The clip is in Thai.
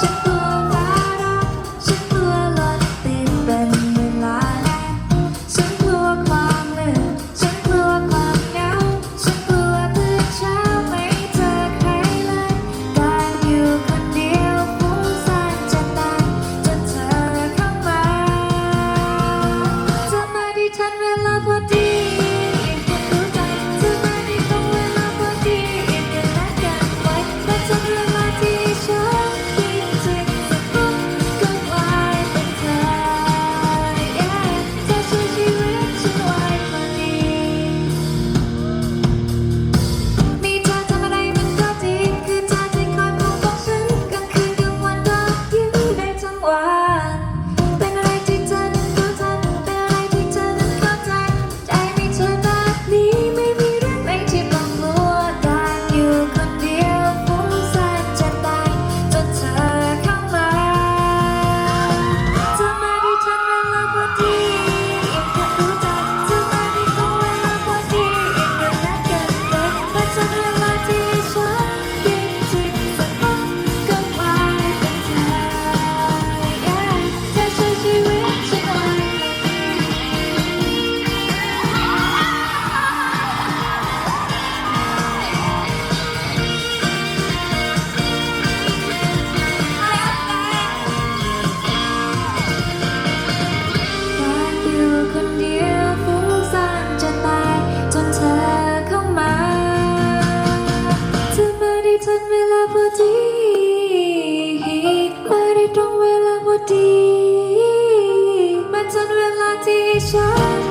Thank you. ตรงเวลาพอดี มันจนเวลาที่ฉัน